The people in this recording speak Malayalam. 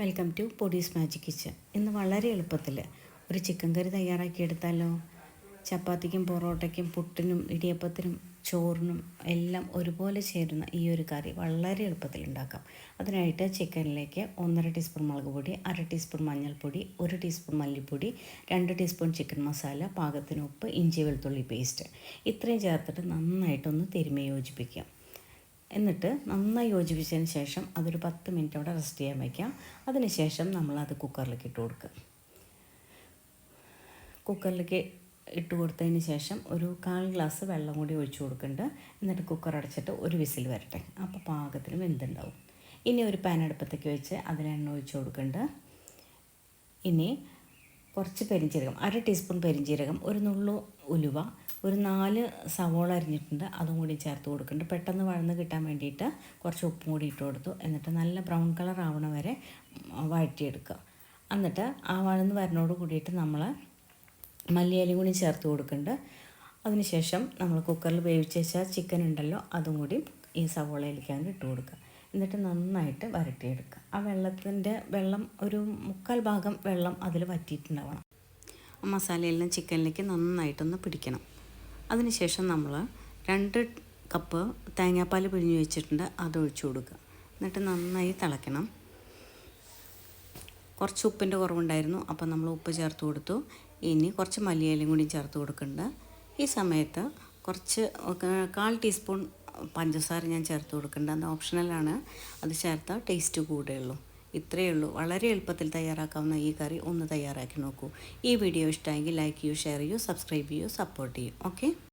Welcome to Podees magic kitchen. ഇന്ന് വളരെ എളുപ്പത്തിൽ ഒരു ചിക്കൻ കറി തയ്യാറാക്കിയെടുത്താലോ? ചപ്പാത്തിക്കും പൊറോട്ടയ്ക്കും പുട്ടിനും ഇടിയപ്പത്തിനും ചോറിനും എല്ലാം ഒരുപോലെ ചേരുന്ന ഈ ഒരു കറി വളരെ എളുപ്പത്തിൽ ഉണ്ടാക്കാം. അതിനായിട്ട് ചിക്കനിലേക്ക് ഒന്നര ടീസ്പൂൺ മുളക് പൊടി അര ടീസ്പൂൺ മഞ്ഞൾപ്പൊടി ഒരു ടീസ്പൂൺ മല്ലിപ്പൊടി രണ്ട് ടീസ്പൂൺ ചിക്കൻ മസാല പാകത്തിന് ഉപ്പ് ഇഞ്ചി വെളുത്തുള്ളി പേസ്റ്റ്. ഇത്രയും ചേർത്തിട്ട് നന്നായിട്ടൊന്ന് തിരുമ്മി യോജിപ്പിക്കാം. എന്നിട്ട് നന്നായി യോജിപ്പിച്ചതിന് ശേഷം അതൊരു പത്ത് മിനിറ്റ് അവിടെ റെസ്റ്റ് ചെയ്യാൻ വയ്ക്കാം അതിന് ശേഷം നമ്മളത് കുക്കറിലേക്ക് ഇട്ട് കൊടുക്കുക. കുക്കറിലേക്ക് ഇട്ട് കൊടുത്തതിന് ശേഷം ഒരു കാൽ ഗ്ലാസ് വെള്ളം കൂടി ഒഴിച്ചു കൊടുക്കുന്നുണ്ട്. എന്നിട്ട് കുക്കർ അടച്ചിട്ട് ഒരു വിസിൽ വരട്ടെ. അപ്പോൾ പാകത്തിന് വെന്തുണ്ടാവും. ഇനി ഒരു പാൻ അടുപ്പത്തേക്ക് വെച്ച് അതിൽ എണ്ണ ഒഴിച്ചു കൊടുക്കുന്നുണ്ട്. ഇനി കുറച്ച് പെരിഞ്ചീരകം അര ടീസ്പൂൺ പെരിഞ്ചീരകം ഒരു നുള്ളു ഉലുവ ഒരു നാല് സവോള അരിഞ്ഞിട്ടുണ്ട് അതും കൂടി ചേർത്ത് കൊടുക്കുന്നുണ്ട്. പെട്ടെന്ന് വഴന്ന് കിട്ടാൻ വേണ്ടിയിട്ട് കുറച്ച് ഉപ്പും കൂടി ഇട്ട് കൊടുത്തു. എന്നിട്ട് നല്ല ബ്രൗൺ കളർ ആവണ വരെ വഴറ്റിയെടുക്കുക. എന്നിട്ട് ആ വഴന്ന് വരണോട് കൂടിയിട്ട് നമ്മൾ മല്ലിയിലയും കൂടി ചേർത്ത് കൊടുക്കുന്നുണ്ട്. അതിനുശേഷം നമ്മൾ കുക്കറിൽ വേവിച്ച വെച്ച ചിക്കൻ ഉണ്ടല്ലോ അതും കൂടി ഈ സവോളയിലേക്കാണ് ഇട്ട് കൊടുക്കുക. എന്നിട്ട് നന്നായിട്ട് വരട്ടിയെടുക്കുക. ആ വെള്ളത്തിന്റെ വെള്ളം ഒരു മുക്കാൽ ഭാഗം വെള്ളം അതിൽ വറ്റിയിട്ടുണ്ടാവണം. ആ മസാലയെല്ലാം ചിക്കനിലേക്ക് നന്നായിട്ടൊന്ന് പിടിക്കണം. അതിനുശേഷം നമ്മൾ രണ്ട് കപ്പ് തേങ്ങാപ്പാൽ പിഴിഞ്ഞ് വെച്ചിട്ടുണ്ട് അത് ഒഴിച്ചു കൊടുക്കുക. എന്നിട്ട് നന്നായി തിളയ്ക്കണം. കുറച്ച് ഉപ്പിന്റെ കുറവുണ്ടായിരുന്നു അപ്പോൾ നമ്മൾ ഉപ്പ് ചേർത്ത് കൊടുത്തു. ഇനി കുറച്ച് മല്ലിയിലയും കൂടി ചേർത്ത് കൊടുക്കുന്നുണ്ട്. ഈ സമയത്ത് കുറച്ച് കാൽ ടീസ്പൂൺ പഞ്ചസാര ഞാൻ ചേർത്ത് കൊടുക്കേണ്ട. അത് ഓപ്ഷണലാണ് അത് ചേർത്താൽ ടേസ്റ്റ് കൂടുകയുള്ളൂ ഇത്രയേ ഉള്ളൂ. വളരെ എളുപ്പത്തിൽ തയ്യാറാക്കാവുന്ന ഈ കറി ഒന്ന് തയ്യാറാക്കി നോക്കൂ. ഈ വീഡിയോ ഇഷ്ടമെങ്കിൽ ലൈക്ക് ചെയ്യൂ ഷെയർ ചെയ്യൂ സബ്സ്ക്രൈബ് ചെയ്യൂ സപ്പോർട്ട് ചെയ്യൂ. ഓക്കെ